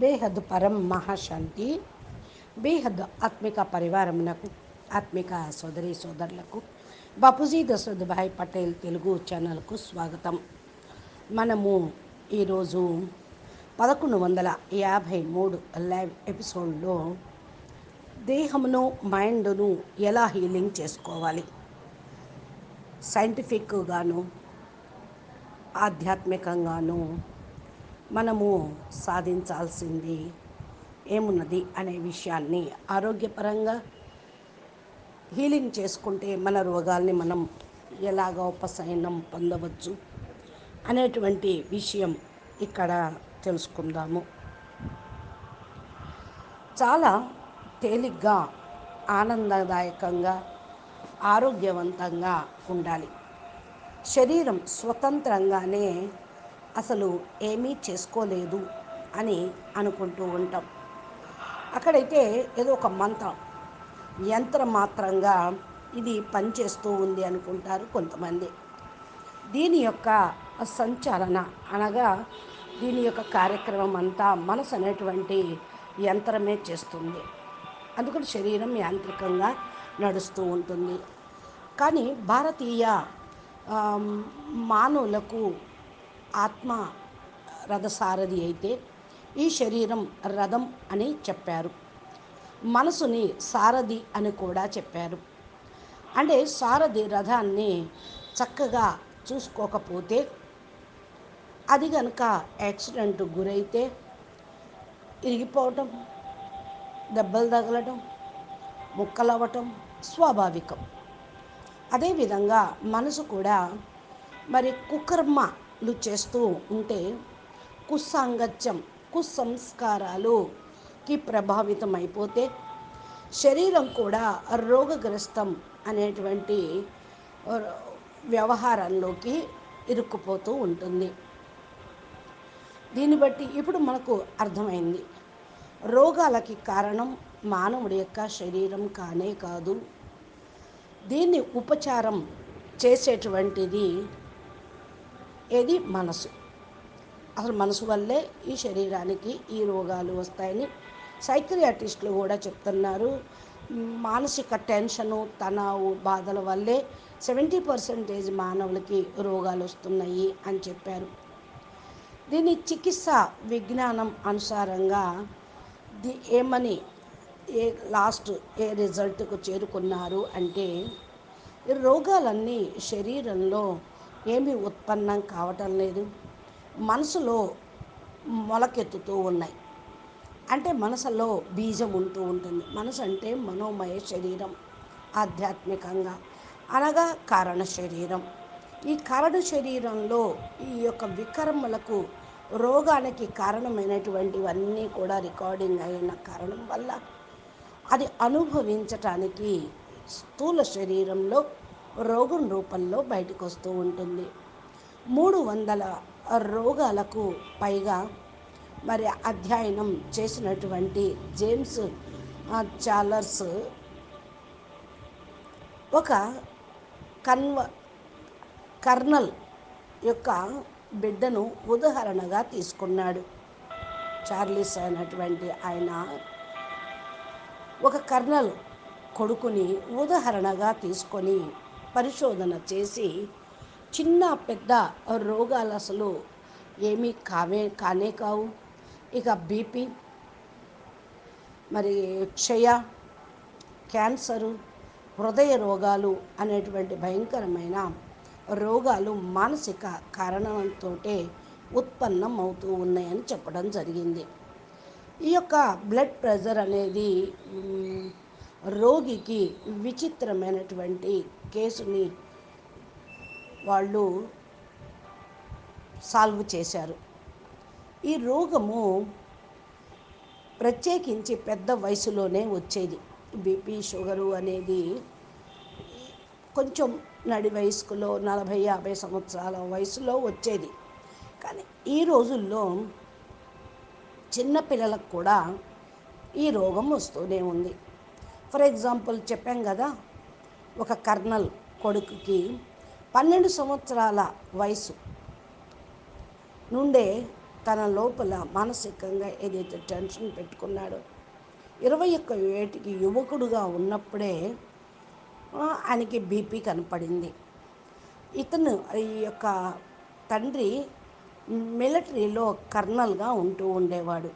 బేహద్ పరం మహాశాంతి బేహద్ ఆత్మిక పరివారమునకు ఆత్మిక సోదరి సోదరులకు బాపూజీ దశరథ్ భాయ్ పటేల్ తెలుగు ఛానల్కు స్వాగతం. మనము ఈరోజు పదకొండు వందల యాభై మూడు లైవ్ ఎపిసోడ్లో దేహమును మైండ్ను ఎలా హీలింగ్ చేసుకోవాలి? సైంటిఫిక్గాను ఆధ్యాత్మికంగాను మనము సాధించాల్సింది ఏమున్నది అనే విషయాన్ని ఆరోగ్యపరంగా హీలింగ్ చేసుకుంటే మన రోగాల్ని మనం ఎలాగ ఉపశమనం పొందవచ్చు అనేటువంటి విషయం ఇక్కడ తెలుసుకుందాము. చాలా తేలిగ్గా ఆనందదాయకంగా ఆరోగ్యవంతంగా ఉండాలి. శరీరం స్వతంత్రంగానే అసలు ఏమీ చేసుకోలేదు అని అనుకుంటూ ఉంటాం. అక్కడైతే ఏదో ఒక మంత్రం యంత్రం మాత్రంగా ఇది పనిచేస్తూ ఉంది అనుకుంటారు కొంతమంది. దీని యొక్క సంచాలన అనగా దీని యొక్క కార్యక్రమం అంతా మనసు అనేటువంటి యంత్రమే చేస్తుంది. అందుకని శరీరం యాంత్రికంగా నడుస్తూ ఉంటుంది. కానీ భారతీయ మానవులకు ఆత్మ రథసారథి అయితే ఈ శరీరం రథం అని చెప్పారు. మనసుని సారథి అని కూడా చెప్పారు. అంటే సారథి రథాన్ని చక్కగా చూసుకోకపోతే అది కనుక యాక్సిడెంట్ గురైతే ఇరిగిపోవటం దెబ్బలు తగలటం ముక్కలవ్వటం స్వాభావికం. అదేవిధంగా మనసు కూడా మరి కుకర్మ కుకర్మలు చేస్తూ ఉంటే కుస్సాంగత్యం కుసంస్కారాలుకి ప్రభావితం అయిపోతే శరీరం కూడా రోగగ్రస్తం అనేటువంటి వ్యవహారంలోకి ఇరుక్కుపోతూ ఉంటుంది. దీన్ని బట్టి ఇప్పుడు మనకు అర్థమైంది. రోగాలకి కారణం మానవుడి యొక్క శరీరం కానే కాదు. దీన్ని ఉపచారం చేసేటువంటిది ఏది మనసు. అసలు మనసు వల్లే ఈ శరీరానికి ఈ రోగాలు వస్తాయని సైక్రియాటిస్టులు కూడా చెప్తున్నారు. మానసిక టెన్షను తనావు బాధల వల్లే సెవెంటీ పర్సెంటేజ్ మానవులకి రోగాలు వస్తున్నాయి అని చెప్పారు. దీని చికిత్స విజ్ఞానం అనుసారంగా ది ఏమని ఏ లాస్ట్ ఏ రిజల్ట్కు చేరుకున్నారు అంటే రోగాలన్నీ శరీరంలో ఏమీ ఉత్పన్నం కావటం లేదు. మనసులో మొలకెత్తుతూ ఉన్నాయి. అంటే మనసులో బీజం ఉంటూ ఉంటుంది. మనసు అంటే మనోమయ శరీరం ఆధ్యాత్మికంగా అనగా కారణ శరీరం. ఈ కారణ శరీరంలో ఈ యొక్క వికర్మలకు రోగానికి కారణమైనటువంటివన్నీ కూడా రికార్డింగ్ అయిన కారణం వల్ల అది అనుభవించటానికి స్థూల శరీరంలో రోగం రూపంలో బయటకు వస్తూ ఉంటుంది. మూడు వందల రోగాలకు పైగా మరి అధ్యయనం చేసినటువంటి జేమ్స్ చార్లర్స్ ఒక కన్వ కర్నల్ యొక్క బిడ్డను ఉదాహరణగా తీసుకున్నాడు. చార్లీస్ అయినటువంటి ఆయన ఒక కర్నల్ కొడుకుని ఉదాహరణగా తీసుకొని పరిశోధన చేసి చిన్న పెద్ద రోగాలు అసలు ఏమీ కావే కానే కావు. ఇక బీపీ మరి క్షయ క్యాన్సరు హృదయ రోగాలు అనేటువంటి భయంకరమైన రోగాలు మానసిక కారణంతో ఉత్పన్నం అవుతూ ఉన్నాయని చెప్పడం జరిగింది. ఈ యొక్క బ్లడ్ ప్రెషర్ అనేది రోగికి విచిత్రమైనటువంటి కేసుని వాళ్ళు సాల్వ్ చేశారు. ఈ రోగము ప్రత్యేకించి పెద్ద వయసులోనే వచ్చేది. బీపీ షుగరు అనేది కొంచెం నడి వయస్కులో నలభై యాభై సంవత్సరాల వయసులో వచ్చేది. కానీ ఈ రోజుల్లో చిన్నపిల్లలకు కూడా ఈ రోగం వస్తూనే ఉంది. ఫర్ ఎగ్జాంపుల్ చెప్పాం కదా ఒక కర్నల్ కొడుకుకి పన్నెండు సంవత్సరాల వయసు నుండే తన లోపల మానసికంగా ఏదైతే టెన్షన్ పెట్టుకున్నాడో ఇరవై ఒక్క ఏటికి యువకుడుగా ఉన్నప్పుడే ఆయనకి బీపీ కనపడింది. ఇతను ఈ యొక్క తండ్రి మిలిటరీలో కర్నల్గా ఉంటూ ఉండేవాడు.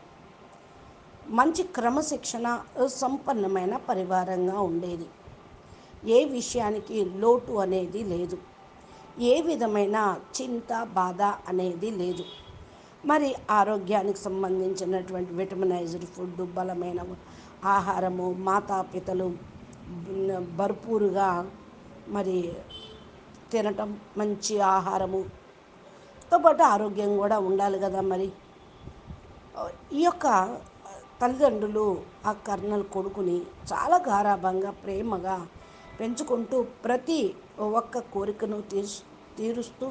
మంచి క్రమశిక్షణ సంపన్నమైన పరివారంగా ఉండేది. ఏ విషయానికి లోటు అనేది లేదు. ఏ విధమైన చింత బాధ అనేది లేదు. మరి ఆరోగ్యానికి సంబంధించినటువంటి విటమినైజ్డ్ ఫుడ్ బలమైన ఆహారము మాతాపితలు భర్పూరుగా మరి తినటం మంచి ఆహారముతో పాటు ఆరోగ్యం కూడా ఉండాలి కదా మరి. ఈ యొక్క తల్లిదండ్రులు ఆ కర్నల్ కొడుకుని చాలా గారాభంగా ప్రేమగా పెంచుకుంటూ ప్రతి ఒక్క కోరికను తీర్చు తీరుస్తూ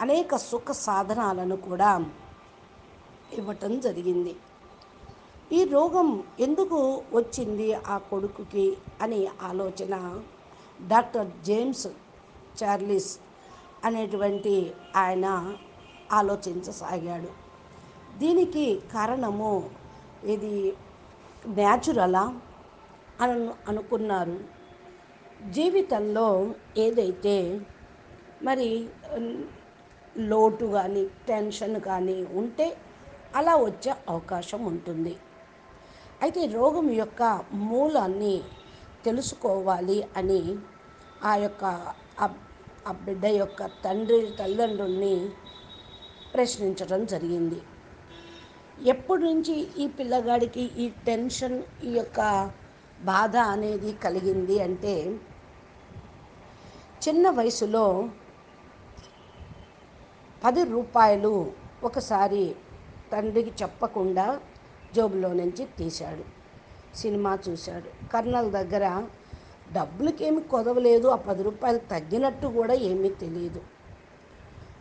అనేక సుఖ సాధనాలను కూడా ఇవ్వటం జరిగింది. ఈ రోగం ఎందుకు వచ్చింది ఆ కొడుకుకి అని ఆలోచన డాక్టర్ జేమ్స్ చార్లిస్ అనేటువంటి ఆయన ఆలోచించసాగాడు. దీనికి కారణము ఇది న్యాచురలా అని అనుకున్నారు. జీవితంలో ఏదైతే మరి లోటు కానీ టెన్షన్ కానీ ఉంటే అలా వచ్చే అవకాశం ఉంటుంది. అయితే రోగం యొక్క మూలాన్ని తెలుసుకోవాలి అని ఆ యొక్క ఆ- ఆ బిడ్డ యొక్క తండ్రి తల్లిదండ్రుల్ని ప్రశ్నించడం జరిగింది. ఎప్పటి నుంచి ఈ పిల్లగాడికి ఈ టెన్షన్ ఈ యొక్క బాధ అనేది కలిగింది అంటే చిన్న వయసులో పది రూపాయలు ఒకసారి తండ్రికి చెప్పకుండా జోబులో నుంచి తీశాడు. సినిమా చూశాడు. కర్నల్ దగ్గర డబ్బులకేమి కొదవలేదు ఆ పది రూపాయలు తగ్గినట్టు కూడా ఏమీ తెలియదు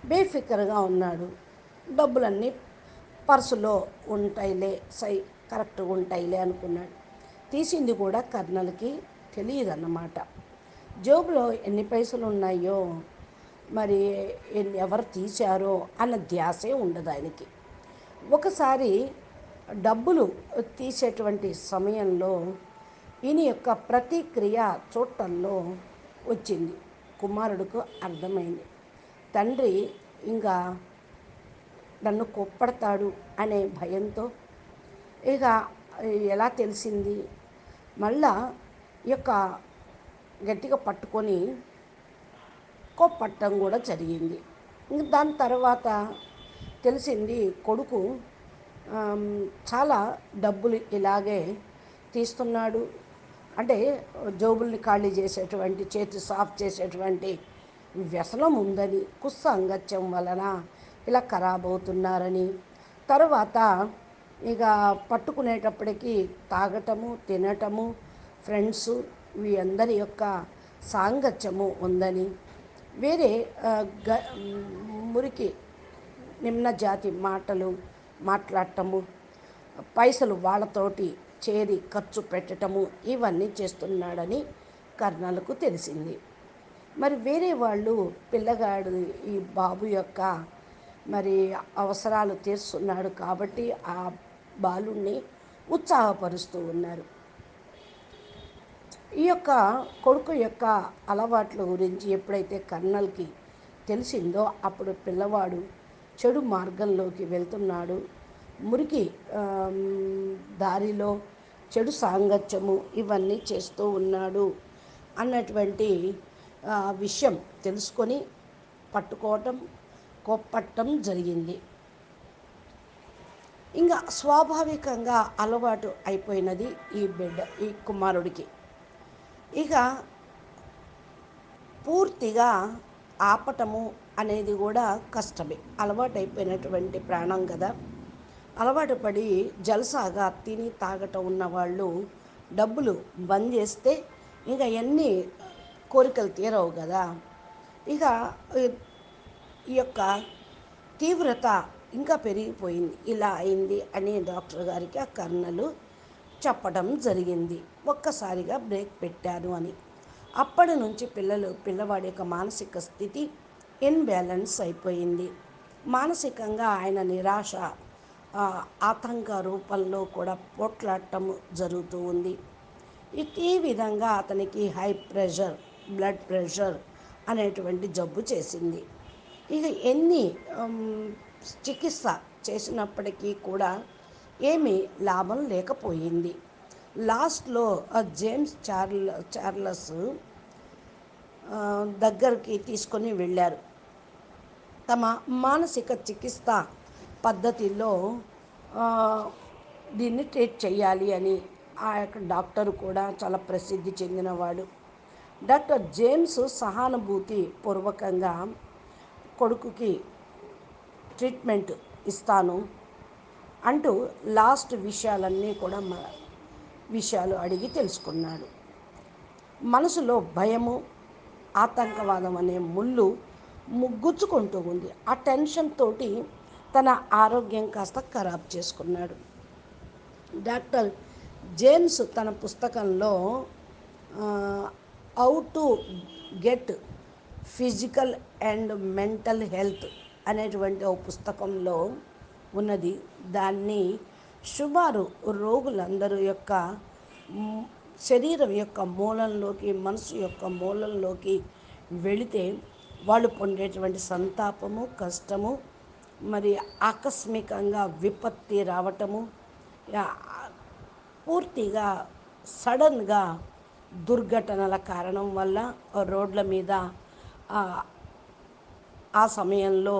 బేఫికర్గా ఉన్నాడు. డబ్బులన్నీ పర్సులో ఉంటాయిలే సై కరెక్ట్గా ఉంటాయిలే అనుకున్నాడు. తీసింది కూడా కర్నల్కి తెలియదు అన్నమాట జోబులో ఎన్ని పైసలు ఉన్నాయో మరి ఎవరు తీశారో అన్న ధ్యాసే ఉండదు ఆయనకి. ఒకసారి డబ్బులు తీసేటువంటి సమయంలో ఈయన యొక్క ప్రతిక్రియ చూడటంలో వచ్చింది. కుమారుడికి అర్థమైంది. తండ్రి ఇంకా నన్ను కొప్పడతాడు అనే భయంతో ఇక ఎలా తెలిసింది? మళ్ళా ఈ యొక్క గట్టిగా పట్టుకొని కొప్పట్టం కూడా జరిగింది. దాని తర్వాత తెలిసింది కొడుకు చాలా డబ్బులు ఇలాగే తీస్తున్నాడు. అంటే జోబుల్ని ఖాళీ చేసేటువంటి చేతి సాఫ్ చేసేటువంటి వ్యసనం ఉందని కుస్స అంగత్యం వలన ఇలా ఖరాబ్ అవుతున్నారని. తర్వాత ఇక పట్టుకునేటప్పటికి తాగటము తినటము ఫ్రెండ్స్ వీ అందరి యొక్క సాంగత్యము ఉందని. వేరే గ మురికి నిమ్న జాతి మాటలు మాట్లాడటము పైసలు వాళ్ళతోటి చేరి ఖర్చు పెట్టటము ఇవన్నీ చేస్తున్నాడని కర్నలకు తెలిసింది. మరి వేరే వాళ్ళు పిల్లగాడు ఈ బాబు యొక్క మరి అవసరాలు తీరుస్తున్నాడు కాబట్టి ఆ బాలుణ్ణి ఉత్సాహపరుస్తూ ఉన్నారు. ఈ యొక్క కొడుకు యొక్క అలవాట్ల గురించి ఎప్పుడైతే కర్నల్కి తెలిసిందో అప్పుడు పిల్లవాడు చెడు మార్గంలోకి వెళ్తున్నాడు. మురికి దారిలో చెడు సాంగత్యము ఇవన్నీ చేస్తూ ఉన్నాడు అన్నటువంటి విషయం తెలుసుకొని పట్టుకోవటం కొప్పటం జరిగింది. ఇంకా స్వాభావికంగా అలవాటు అయిపోయినది ఈ బిడ్డ ఈ కుమారుడికి. ఇక పూర్తిగా ఆపటము అనేది కూడా కష్టమే. అలవాటు అయిపోయినటువంటి ప్రాణం కదా. అలవాటు పడి జలసాగా తిని తాగటం ఉన్నవాళ్ళు డబ్బులు బంద్ చేస్తే ఇంకా ఎన్ని కోరికలు తీరవు కదా. ఇక యొక్క తీవ్రత ఇంకా పెరిగిపోయింది. ఇలా అయింది అని డాక్టర్ గారికి ఆ కర్నలు చెప్పడం జరిగింది. ఒక్కసారిగా బ్రేక్ పెట్టారు అని. అప్పటి నుంచి పిల్లలు పిల్లవాడి యొక్క మానసిక స్థితి ఇన్బ్యాలెన్స్ అయిపోయింది. మానసికంగా ఆయన నిరాశ ఆతంక రూపంలో కూడా పోట్లాడటం జరుగుతూ ఉంది. ఈ విధంగా అతనికి హై ప్రెషర్ బ్లడ్ ప్రెషర్ అనేటువంటి జబ్బు చేసింది. ఇది ఎన్ని చికిత్స చేసినప్పటికీ కూడా ఏమీ లాభం లేకపోయింది. లాస్ట్లో ఆ జేమ్స్ చార్ల చార్లస్ దగ్గరికి తీసుకొని వెళ్ళారు. తమ మానసిక చికిత్స పద్ధతిలో దీన్ని ట్రీట్ చేయాలి అని ఆ యొక్క డాక్టర్ కూడా చాలా ప్రసిద్ధి చెందినవాడు. డాక్టర్ జేమ్స్ సహానుభూతి పూర్వకంగా కొడుకుకి ట్రీట్మెంట్ ఇస్తాను అంటూ లాస్ట్ విషయాలన్నీ కూడా మన విషయాలు అడిగి తెలుసుకున్నాడు. మనసులో భయము ఆతంకవాదం అనే ముళ్ళు ముగ్గుచ్చుకుంటూ ఉంది. ఆ టెన్షన్ తోటి తన ఆరోగ్యం కాస్త ఖరాబ్ చేసుకున్నాడు. డాక్టర్ జేమ్స్ తన పుస్తకంలో how to get physical and mental health అనేటువంటి ఒక పుస్తకంలో ఉన్నది. దాన్ని సుమారు రోగులందరూ యొక్క శరీరం యొక్క మూలంలోకి మనసు యొక్క మూలంలోకి వెళితే వాళ్ళు పొందేటువంటి సంతాపము కష్టము మరి ఆకస్మికంగా విపత్తి రావటము పూర్తిగా సడన్గా దుర్ఘటనల కారణం వల్ల రోడ్ల మీద ఆ, సమయంలో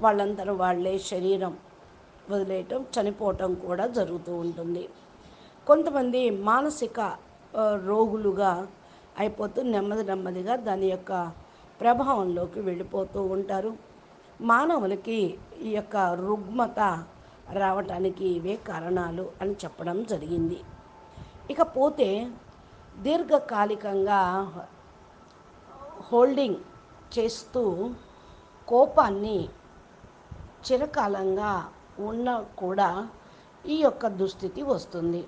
వాళ్ళందరూ వాళ్ళే శరీరం వదిలేయటం చనిపోవటం కూడా జరుగుతూ ఉంటుంది. కొంతమంది మానసిక రోగులుగా అయిపోతూ నెమ్మది నెమ్మదిగా దాని యొక్క ప్రభావంలోకి వెళ్ళిపోతూ ఉంటారు. మానవులకి ఈ యొక్క రుగ్మత రావటానికి ఇవే కారణాలు అని చెప్పడం జరిగింది. ఇకపోతే దీర్ఘకాలికంగా హోల్డింగ్ చేస్తూ కోపాన్ని చిరకాలంగా ఉన్న కూడా ఈ యొక్క దుస్థితి వస్తుంది.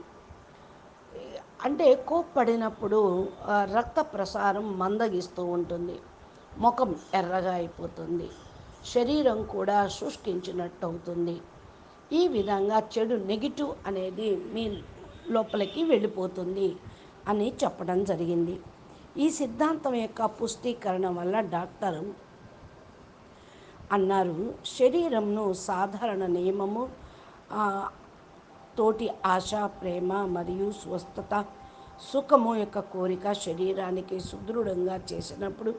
అంటే కోప్పడినప్పుడు రక్త ప్రసారం మందగిస్తూ ఉంటుంది. ముఖం ఎర్రగా అయిపోతుంది. శరీరం కూడా శుష్కించినట్టు అవుతుంది ఈ విధంగా చెడు నెగిటివ్ అనేది మీ లోపలికి వెళ్ళిపోతుంది అని చెప్పడం జరిగింది. ఈ సిద్ధాంతం యొక్క పుష్టీకరణ వల్ల డాక్టర్ అన్నారు శరీరంను సాధారణ నియమము తోటి ఆశ ప్రేమ మరియు స్వస్థత సుఖము యొక్క కోరిక శరీరానికి సుదృఢంగా చేసినప్పుడు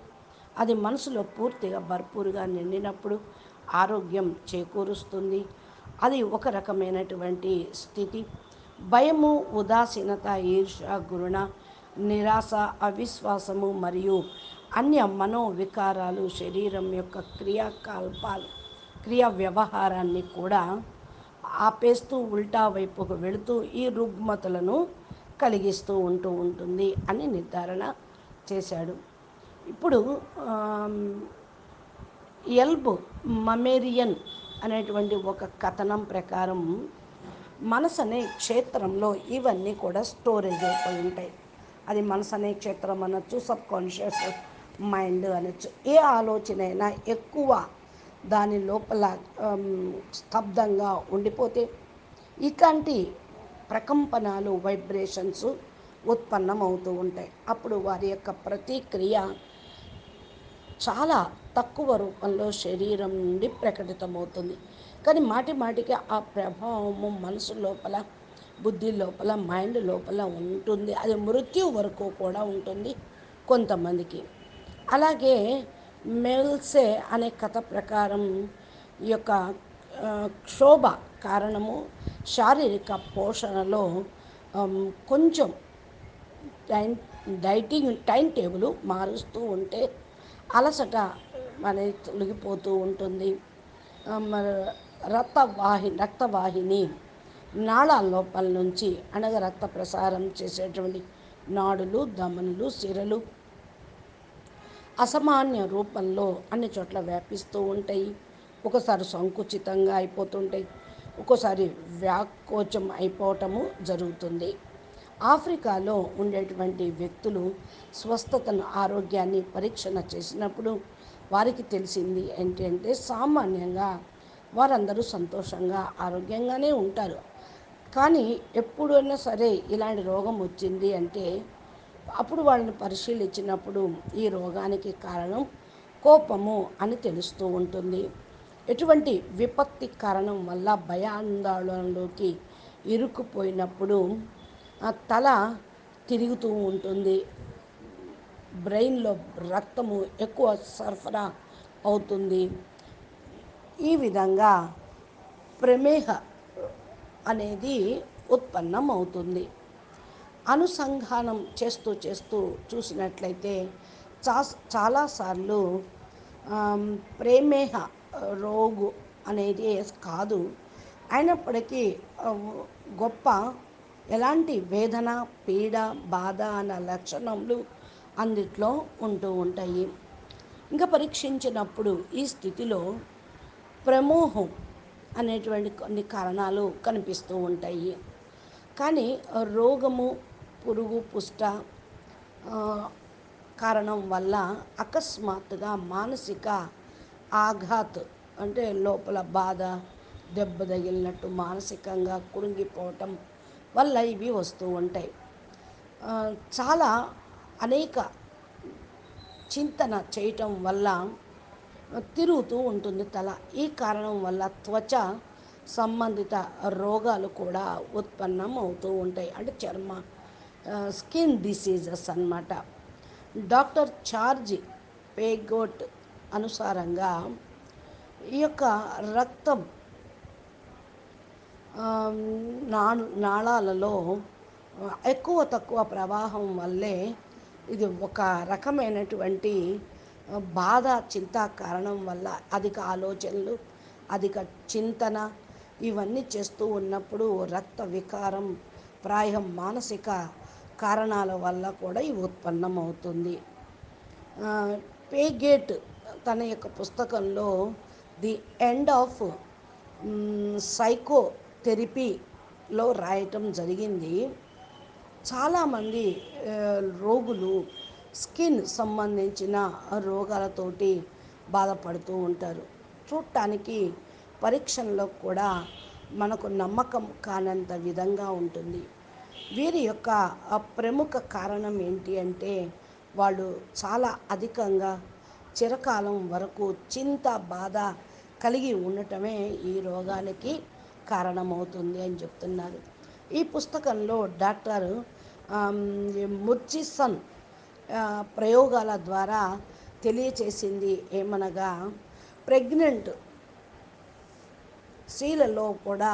అది మనసులో పూర్తిగా భర్పూరుగా నిండినప్పుడు ఆరోగ్యం చేకూరుస్తుంది. అది ఒక రకమైనటువంటి స్థితి. భయము ఉదాసీనత ఈర్ష గురుణ నిరాశ అవిశ్వాసము మరియు అన్య మనోవికారాలు శరీరం యొక్క క్రియాకల్పాలు క్రియా వ్యవహారాన్ని కూడా ఆపేస్తూ ఉల్టా వైపుకు వెళుతూ ఈ రుగ్మతలను కలిగిస్తూ ఉంటూ ఉంటుంది అని నిర్ధారణ చేశాడు. ఇప్పుడు ఎల్బ్ మమేరియన్ అనేటువంటి ఒక కథనం ప్రకారం మనసు అనే క్షేత్రంలో ఇవన్నీ కూడా స్టోరేజ్ అయిపోయి ఉంటాయి. అది మనసు అనే క్షేత్రం అనొచ్చు సబ్ కాన్షియస్ మైండ్ అనొచ్చు. ఏ ఆలోచన అయినా ఎక్కువ దాని లోపల స్తబ్దంగా ఉండిపోతే ఇట్లాంటి ప్రకంపనాలు వైబ్రేషన్స్ ఉత్పన్నం అవుతూ ఉంటాయి. అప్పుడు వారి యొక్క ప్రతిక్రియ చాలా తక్కువ రూపంలో శరీరం నుండి ప్రకటితమవుతుంది. కానీ మాటి మాటికి ఆ ప్రభావము మనసు లోపల బుద్ధి లోపల మైండ్ లోపల ఉంటుంది. అది మృత్యు వరకు కూడా ఉంటుంది కొంతమందికి. అలాగే మెల్సే అనే కథ ప్రకారం ఈ యొక్క క్షోభ కారణము శారీరక పోషణలో కొంచెం టైం డైటింగ్ టైం టేబుల్ మారుస్తూ ఉంటే అలసట అనేది తొలగిపోతూ ఉంటుంది. రక్తవాహి రక్తవాహిని నాళాల లోపల నుంచి అనగా రక్త ప్రసారం చేసేటువంటి నాడులు దమనులు సిరలు అసామాన్య రూపంలో అన్ని చోట్ల వ్యాపిస్తూ ఉంటాయి. ఒకసారి సంకుచితంగా అయిపోతుంటాయి. ఒక్కోసారి వ్యాకోచం అయిపోవటము జరుగుతుంది. ఆఫ్రికాలో ఉండేటువంటి వ్యక్తులు స్వస్థతను ఆరోగ్యాన్ని పరీక్షణ చేసినప్పుడు వారికి తెలిసింది ఏంటంటే సామాన్యంగా వారందరూ సంతోషంగా ఆరోగ్యంగానే ఉంటారు. కానీ ఎప్పుడైనా సరే ఇలాంటి రోగం వచ్చింది అంటే అప్పుడు వాళ్ళని పరిశీలించినప్పుడు ఈ రోగానికి కారణం కోపము అని తెలుస్తూ ఉంటుంది. ఎటువంటి విపత్తి కారణం వల్ల భయాందోళనలోకి ఇరుక్కుపోయినప్పుడు తల తిరుగుతూ ఉంటుంది. బ్రెయిన్లో రక్తము ఎక్కువ సరఫరా అవుతుంది. ఈ విధంగా ప్రమేహ అనేది ఉత్పన్నం అవుతుంది అనుసంధానం చేస్తూ చేస్తూ చూసినట్లయితే చా చాలాసార్లు ప్రేమేహ రోగు అనేది కాదు. అయినప్పటికీ గొప్ప ఎలాంటి వేదన పీడ బాధ అన్న లక్షణములు అందుట్లో ఉంటూ ఉంటాయి. ఇంకా పరీక్షించినప్పుడు ఈ స్థితిలో ప్రమోహం అనేటువంటి కొన్ని కారణాలు కనిపిస్తూ ఉంటాయి. కానీ రోగము పురుగు పుష్ట కారణం వల్ల అకస్మాత్తుగా మానసిక ఆఘాత్ అంటే లోపల బాధ దెబ్బ తగిలినట్టు మానసికంగా కురింగిపోవటం వల్ల ఇవి వస్తూ ఉంటాయి. చాలా అనేక చింతన చేయటం వల్ల తిరుగుతూ ఉంటుంది తల. ఈ కారణం వల్ల త్వచ సంబంధిత రోగాలు కూడా ఉత్పన్నం అవుతూ ఉంటాయి. అంటే చర్మ స్కిన్ డిసీజెస్ అన్నమాట. డాక్టర్ చార్జ్ పేగోట్ అనుసారంగా ఈ యొక్క రక్తం నాళాలలో ఎక్కువ తక్కువ ప్రవాహం వల్లే ఇది ఒక రకమైనటువంటి బాధ చింత కారణం వల్ల అధిక ఆలోచనలు అధిక చింతన ఇవన్నీ చేస్తూ ఉన్నప్పుడు రక్త వికారం ప్రాయం మానసిక కారణాల వల్ల కూడా ఇవి ఉత్పన్నం అవుతుంది. పేగేట్ తన యొక్క పుస్తకంలో ది ఎండ్ ఆఫ్ సైకో థెరపీలో రాయటం జరిగింది. చాలామంది రోగులు స్కిన్ సంబంధించిన రోగాలతోటి బాధపడుతూ ఉంటారు. చూడటానికి పరీక్షల్లో కూడా మనకు నమ్మకం కానంత విధంగా ఉంటుంది. వీరి యొక్క ప్రముఖ కారణం ఏంటి అంటే వాళ్ళు చాలా అధికంగా చిరకాలం వరకు చింత బాధ కలిగి ఉండటమే ఈ రోగానికి కారణమవుతుంది అని చెప్తున్నారు. ఈ పుస్తకంలో డాక్టర్ ముర్చిసన్ ప్రయోగాల ద్వారా తెలియచేసింది ఏమనగా ప్రెగ్నెంట్ స్త్రీలలో కూడా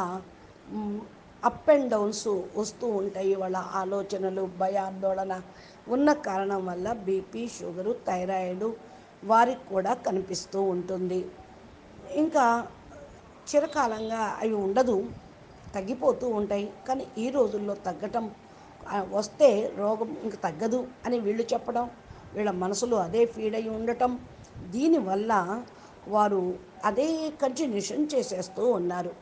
అప్ అండ్ డౌన్స్ వస్తూ ఉంటాయి. వాళ్ళ ఆలోచనలు భయాందోళన ఉన్న కారణం వల్ల బీపీ షుగరు థైరాయిడ్ వారికి కూడా కనిపిస్తూ ఉంటుంది. ఇంకా చిరకాలంగా అవి ఉండదు తగ్గిపోతూ ఉంటాయి. కానీ ఈ రోజుల్లో తగ్గటం వస్తే రోగం ఇంక తగ్గదు అని వీళ్ళు చెప్పడం వీళ్ళ మనసులో అదే ఫీడ్ అయి ఉండటం. దీనివల్ల వారు అదే కంటిన్యూషన్ చేసేస్తూ ఉన్నారు.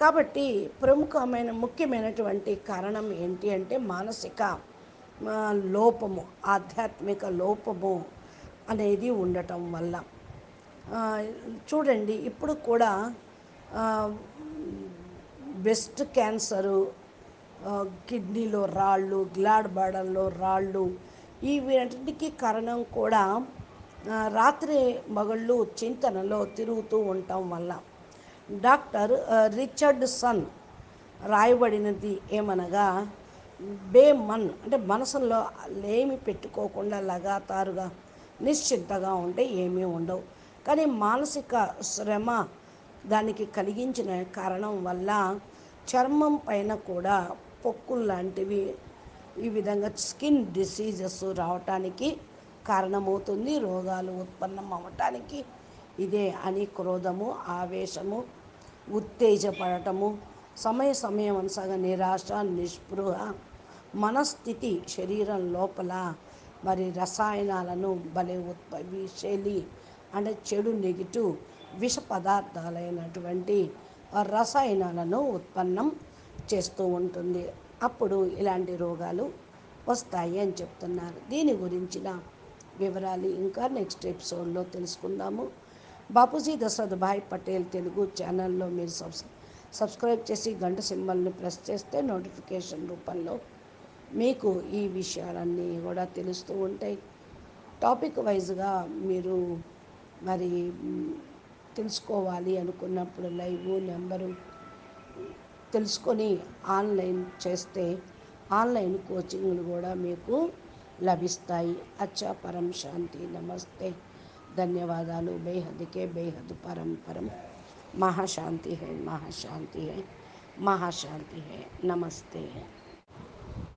కాబట్టి ప్రముఖమైన ముఖ్యమైనటువంటి కారణం ఏంటి అంటే మానసిక లోపము ఆధ్యాత్మిక లోపము అనేది ఉండటం వల్ల. చూడండి ఇప్పుడు కూడా బెస్ట్ క్యాన్సరు కిడ్నీలో రాళ్ళు గ్లాడ్ బాడల్లో రాళ్ళు ఈ కారణం కూడా రాత్రి మగళ్ళు చింతనలో తిరుగుతూ ఉండటం వల్ల. డాక్టర్ రిచర్డ్ సన్ రాయబడినది ఏమనగా బేమన్ అంటే మనసులో లేమి పెట్టుకోకుండా లగాతారుగా నిశ్చింతగా ఉంటే ఏమీ ఉండవు. కానీ మానసిక శ్రమ దానికి కలిగించిన కారణం వల్ల చర్మం పైన కూడా పొక్కులు లాంటివి ఈ విధంగా స్కిన్ డిసీజెస్ రావటానికి కారణమవుతుంది రోగాలు ఉత్పన్నం అవ్వటానికి ఇదే అని క్రోధము ఆవేశము ఉత్తేజపడటము సమయ సమయం అనుసగా నిరాశ నిస్పృహ మనస్థితి శరీరం లోపల మరి రసాయనాలను బలే ఉత్పవి శైలి అంటే చెడు నెగిటివ్ విష పదార్థాలైనటువంటి రసాయనాలను ఉత్పన్నం చేస్తూ ఉంటుంది. అప్పుడు ఇలాంటి రోగాలు వస్తాయి అని చెప్తున్నారు. దీని గురించిన వివరాలు ఇంకా నెక్స్ట్ ఎపిసోడ్లో తెలుసుకుందాము. బాపూజీ దశరథ్ భాయ్ పటేల్ తెలుగు ఛానల్లో మీరు సబ్స్ సబ్స్క్రైబ్ చేసి గంట సింబల్ని ప్రెస్ చేస్తే నోటిఫికేషన్ రూపంలో మీకు ఈ విషయాలన్నీ కూడా తెలుస్తూ ఉంటాయి. టాపిక్ వైజ్గా మీరు మరి తెలుసుకోవాలి అనుకున్నప్పుడు లైవ్ నెంబరు తెలుసుకొని ఆన్లైన్ చేస్తే ఆన్లైన్ కోచింగ్లు కూడా మీకు లభిస్తాయి. అచ్చా పరం శాంతి నమస్తే. ధన్యవాదాలు. బేహద్కే బేహద్ పరం పరం. మహాశాంతి హై మహాశాంతి హై మహాశాంతి హై నమస్తే.